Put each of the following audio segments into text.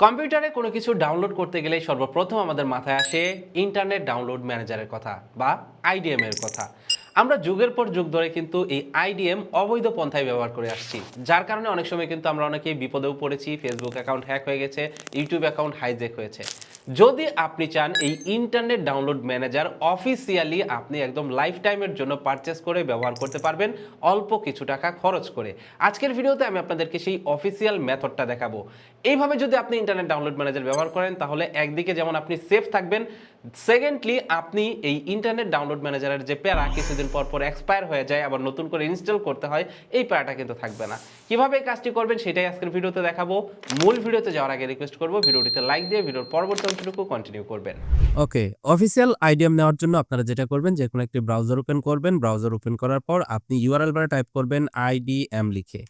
কম্পিউটারে কোনো কিছু ডাউনলোড করতে গেলে সর্বপ্রথম আমাদের মাথায় আসে ইন্টারনেট ডাউনলোড ম্যানেজারের কথা বা আইডিএম এর কথা। আমরা যুগের পর যুগ ধরে কিন্তু এই আইডিএম অবৈধ পন্থায় ব্যবহার করে আসছি। যার কারণে অনেক সময় কিন্তু আমরা অনেকেই বিপদেও পড়েছি ফেসবুক অ্যাকাউন্ট হ্যাক হয়ে গেছে ইউটিউব অ্যাকাউন্ট হাইজেক হয়েছে। যদি আপনি চান এই ইন্টারনেট ডাউনলোড ম্যানেজার অফিসিয়ালি আপনি একদম লাইফ টাইমের জন্য পারচেস করে ব্যবহার করতে পারবেন, অল্প কিছু টাকা খরচ করে। আজকের ভিডিওতে আমি আপনাদেরকে সেই অফিসিয়াল মেথডটা দেখাবো। এইভাবে যদি আপনি ইন্টারনেট ডাউনলোড ম্যানেজার ব্যবহার করেন, তাহলে একদিকে যেমন আপনি সেফ থাকবেন সেকেন্ডলি আপনি এই ইন্টারনেট ডাউনলোড ম্যানেজারের যে প্যারা কিছুদিন পর পর এক্সপায়ার হয়ে যায়, আবার নতুন করে ইনস্টল করতে হয়, এই প্যারাটা কিন্তু থাকবে না। কীভাবে কাজটি করবেন, সেটাই আজকের ভিডিওতে দেখাবো। মূল ভিডিওতে যাওয়ার আগে রিকোয়েস্ট করব, ভিডিওটিতে লাইক দিয়ে, ভিডিওর পরবর্তী অংশটুকু কন্টিনিউ করবেন। ওকে অফিসিয়াল আইডিএম নেওয়ার জন্য আপনারা যেটা করবেন যে কোনো একটি ব্রাউজার ওপেন করবেন। ব্রাউজার ওপেন করার পর আপনি ইউআরএল বারে টাইপ করবেন আইডিএম লিখে।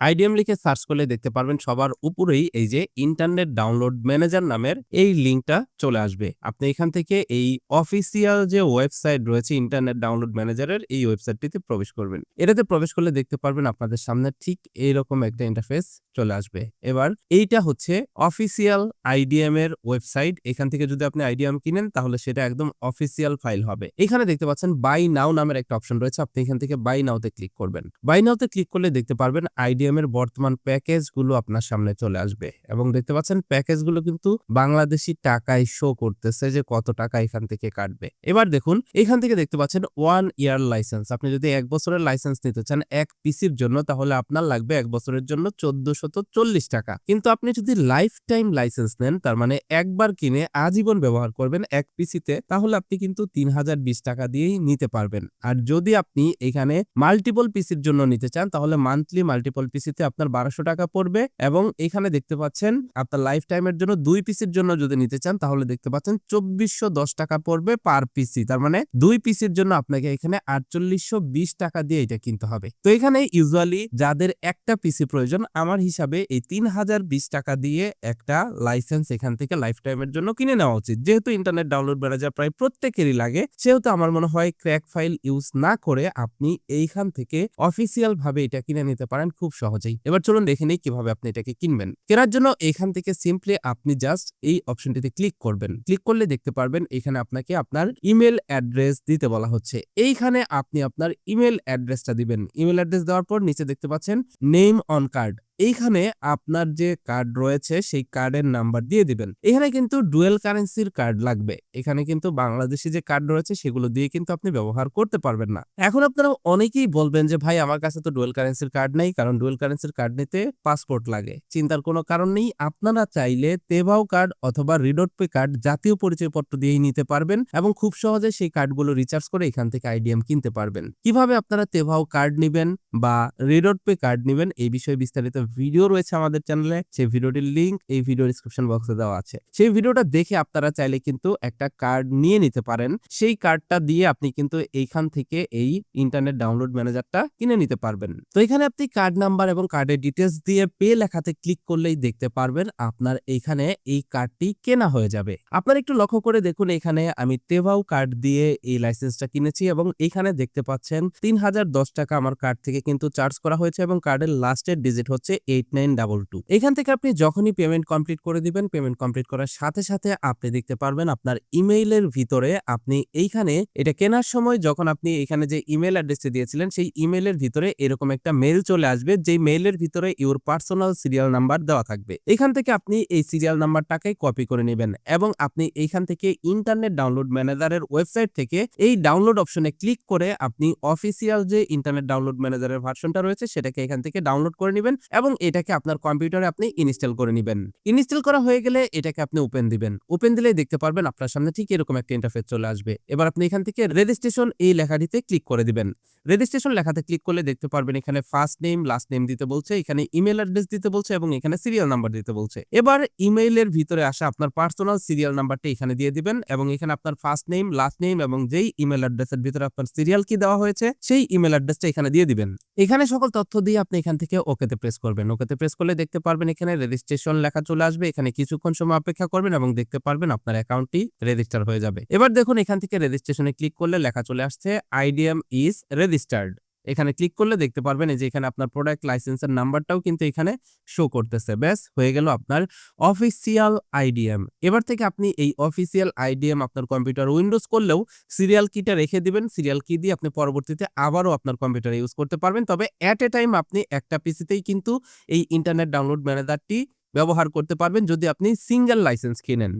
আইডিএম লিখে সার্চ করলে দেখতে পারবেন সবার উপরেই এই যে ইন্টারনেট ডাউনলোড ম্যানেজার নামের এই লিঙ্কটা চলে আসবে। আপনি এখান থেকে এই অফিসিয়াল যে ওয়েবসাইট রয়েছে ইন্টারনেট ডাউনলোড ম্যানেজারের এই ওয়েবসাইটটিতে প্রবেশ করবেন। এটাতে প্রবেশ করলে দেখতে পারবেন আপনাদের সামনে ঠিক এইরকম একটা ইন্টারফেস চলে আসবে। এবার এইটা হচ্ছে অফিসিয়াল আইডিএম এর ওয়েবসাইট এখান থেকে যদি আপনি আইডিএম কিনেন তাহলে সেটা একদম অফিসিয়াল ফাইল হবে। এখানে দেখতে পাচ্ছেন বাই নাও নামের একটা অপশন রয়েছে। আপনি এখান থেকে বাই নাওতে ক্লিক করবেন। বাই নাওতে ক্লিক করলে দেখতে পারবেন আইডিএম এর বর্তমান প্যাকেজগুলো আপনার সামনে চলে আসবে। এবং দেখতে পাচ্ছেন প্যাকেজগুলো কিন্তু বাংলাদেশি টাকায় শো করতেছে যে কত টাকা এখান থেকে কাটবে। এবার দেখুন, এখান থেকে দেখতে পাচ্ছেন ওয়ান ইয়ার লাইসেন্স আপনি যদি এক বছরের লাইসেন্স নিতে চান এক পিসির জন্য, তাহলে আপনার লাগবে এক বছরের জন্য চোদ্দশত চল্লিশ টাকা। কিন্তু আপনি যদি লাইফ টাইম লাইসেন্স নেন, তার মানে একবার কিনে আজীবন ব্যবহার করবেন এক পিসিতে, তাহলে আপনি কিন্তু তিন হাজার বিশ টাকা দিয়েই নিতে পারবেন। আর যদি আপনি এখানে মাল্টিপল পিসির জন্য নিতে চান, তাহলে মান্থলি মাল্টিপল পিসিতে আপনার বারোশো টাকা পড়বে এবং এখানে দেখতে পাচ্ছেন আপনার লাইফ টাইমের জন্য দুই পিসির জন্য যদি নিতে চান, তাহলে দেখতে পাচ্ছেন চব্বিশশো দশ টাকা পড়বে পার পিসি। তার মানে দুই পিসির জন্য আপনাকে এখানে আটচল্লিশশো বিশ টাকা দিয়ে এটা কিনতে হবে। তো এখানে ইউজুয়ালি যাদের একটা পিসি প্রয়োজন, আমার হিসাবে এই তিন হাজার বিশ টাকা দিয়ে একটা লাইসেন্স এখান থেকে লাইফ টাইমের জন্য কিনে নেওয়া উচিত। যেহেতু ইন্টারনেট ডাউনলোড ম্যানেজার প্রায় প্রত্যেকেরই লাগে, সেহেতু আমার মনে হয় ক্র্যাক ফাইল ইউজ না করে আপনি এইখান থেকে অফিসিয়াল ভাবে এটা কিনে নিতে পারেন, খুব সহজেই। এবার চলুন দেখে নিই কীভাবে আপনি এটাকে কিনবেন। কেনার জন্য এখান থেকে সিম্পলি আপনি জাস্ট এই অপশনটিতে ক্লিক করবেন। ক্লিক করলে দেখতে পারবেন এখানে আপনাকে আপনার ইমেল অ্যাড্রেস দিতে বলা হচ্ছে। এইখানে আপনি আপনার ইমেল অ্যাড্রেসটা দিবেন। ইমেল অ্যাড্রেস দেওয়ার পর নিচে দেখতে পাচ্ছেন নেম অন কার্ড এইখানে আপনার যে কার্ড রয়েছে, সেই কার্ডের নাম্বার দিয়ে দিবেন। এখানে কিন্তু ডুয়েল কারেন্সির কার্ড লাগবে। এখানে কিন্তু বাংলাদেশি যে কার্ড রয়েছে, সেগুলো দিয়ে কিন্তু আপনি ব্যবহার করতে পারবেন না। এখন আপনারা অনেকেই বলবেন যে, ভাই, আমার কাছে তো ডুয়েল কারেন্সির কার্ড নেই, কারণ ডুয়েল কারেন্সির কার্ড নিতে পাসপোর্ট লাগে। চিন্তার কোনো কারণ নেই। আপনারা চাইলে তেভাও কার্ড অথবা রিডোট পে কার্ড জাতীয় পরিচয়পত্র দিয়েই নিতে পারবেন এবং খুব সহজে সেই কার্ডগুলো রিচার্জ করে এখান থেকে আইডিএম কিনতে পারবেন। কীভাবে আপনারা তেভাও কার্ড নিবেন বা রিডোট পে কার্ড নিবেন, এই বিষয়ে বিস্তারিত ভিডিও রয়েছে আমাদের চ্যানেলে, সেই ভিডিওটির লিংক এই ভিডিও ডিসক্রিপশন বক্সে দেওয়া আছে। সেই ভিডিওটা দেখে আপনারা চাইলে কিন্তু একটা কার্ড নিয়ে নিতে পারেন। সেই কার্ডটা দিয়ে আপনি কিন্তু এইখান থেকে এই ইন্টারনেট ডাউনলোড ম্যানেজারটা কিনে নিতে পারবেন। তো এখানে আপনি কার্ড নাম্বার এবং কার্ডের ডিটেলস দিয়ে পে লেখাতে ক্লিক করলেই দেখতে পারবেন আপনার এইখানে এই কার্ডটি কেনা হয়ে যাবে। আপনার একটু লক্ষ্য করে দেখুন, এখানে আমি তেভাও কার্ড দিয়ে এই লাইসেন্সটা কিনেছি এবং এখানে দেখতে পাচ্ছেন, তিন হাজার দশ টাকা আমার কার্ড থেকে কিন্তু চার্জ করা হয়েছে এবং কার্ডের লাস্টের ডিজিট হচ্ছে এইট নাইন ডাবল টু। এখান থেকে আপনি যখনই পেমেন্ট কমপ্লিট করে দিবেন পেমেন্ট কমপ্লিট করার সাথে সাথে আপনি দেখতে পারবেন আপনার ইমেইলের ভিতরে আপনি এইখানে এটা কেনার সময় যখন আপনি এখানে যে ইমেল অ্যাড্রেসটি দিয়েছিলেন, সেই ইমেলের ভিতরে এরকম একটা মেল চলে আসবে, যেই মেইলের ভিতরে ইউর পার্সোনাল সিরিয়াল নাম্বার দেওয়া থাকবে। এখান থেকে আপনি এই সিরিয়াল নাম্বারটাকে কপি করে নেবেন এবং আপনি এইখান থেকে ইন্টারনেট ডাউনলোড ম্যানেজারের ওয়েবসাইট থেকে এই ডাউনলোড অপশনে ক্লিক করে আপনি অফিসিয়াল যে ইন্টারনেট ডাউনলোড ম্যানেজারের ভার্সনটা রয়েছে, সেটাকে এখান থেকে ডাউনলোড করে নেবেন এবং এটাকে আপনার কম্পিউটারে আপনি ইনস্টল করে নেবেন। ইনস্টল করা হয়ে গেলে এটাকে আপনি ওপেন দিবেন। ওপেন দিলেই দেখতে পারবেন আপনার সামনে ঠিক এরকম একটা ইন্টারফেস চলে আসবে। এবার আপনি এখান থেকে রেজিস্ট্রেশন এই লেখাটিতে ক্লিক করে দিবেন। রেজিস্ট্রেশন লেখাতে ক্লিক করলে দেখতে পারবেন এখানে ফার্স্ট নেম লাস্ট নেম দিতে বলছে, এখানে ইমেল অ্যাড্রেস দিতে বলছে এবং এখানে সিরিয়াল নাম্বার দিতে বলছে। এবার ইমেইলের ভিতরে আসা আপনার পার্সোনাল সিরিয়াল নাম্বারটা এখানে দিয়ে দিবেন এবং এখানে আপনার ফার্স্ট নেম লাস্ট নেম এবং যেই ইমেল অ্যাড্রেসের ভিতরে আপনার সিরিয়াল কি দেওয়া হয়েছে, সেই ইমেল অ্যাড্রেসটা এখানে দিয়ে দিবেন। এখানে সকল তথ্য দিয়ে আপনি এখান থেকে ওকেতে প্রেস করবেন। ওকেতে প্রেস করলে দেখতে পারবেন এখানে রেজিস্ট্রেশন লেখা চলে আসবে। এখানে কিছুক্ষণ সময় অপেক্ষা করবেন এবং দেখতে পারবেন আপনার অ্যাকাউন্টটি রেজিস্টার হয়ে যাবে। এবার দেখুন এখান থেকে রেজিস্ট্রেশনে ক্লিক করলে লেখা চলে আসছে আইডিএম ইজ রেজিস্টার্ড এখানে ক্লিক করলে দেখতে পারবেন যে এখানে আপনার প্রোডাক্ট লাইসেন্সের নাম্বারটাও কিন্তু এখানে শো করতেছে। ব্যাস, হয়ে গেল আপনার অফিসিয়াল আইডিএম এবার থেকে আপনি এই অফিসিয়াল আইডিএম আপনার কম্পিউটার উইন্ডোজ করলেও সিরিয়াল কিটা রেখে দিবেন। সিরিয়াল কি দিয়ে আপনি পরবর্তীতে আবারও আপনার কম্পিউটারে ইউজ করতে পারবেন। তবে অ্যাট এ টাইম আপনি একটা পিসিতেই কিন্তু এই ইন্টারনেট ডাউনলোড ম্যানেজারটি ব্যবহার করতে পারবেন যদি আপনি সিঙ্গেল লাইসেন্স কিনেন।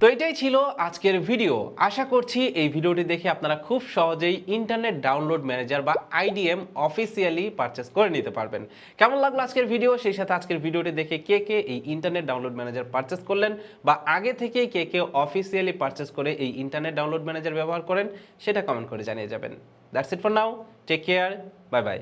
তো এটাই ছিল আজকের ভিডিও আশা করছি এই ভিডিওটি দেখে আপনারা খুব সহজেই ইন্টারনেট ডাউনলোড ম্যানেজার বা আইডিএম অফিসিয়ালি পারচেস করে নিতে পারবেন। কেমন লাগল আজকের ভিডিও সেই সাথে আজকের ভিডিওটি দেখে কে কে এই ইন্টারনেট ডাউনলোড ম্যানেজার পারচেস করলেন বা আগে থেকেই কে কে অফিসিয়ালি পারচেস করে এই ইন্টারনেট ডাউনলোড ম্যানেজার ব্যবহার করেন, সেটা কমেন্ট করে জানিয়ে যাবেন। That's it for now take care bye bye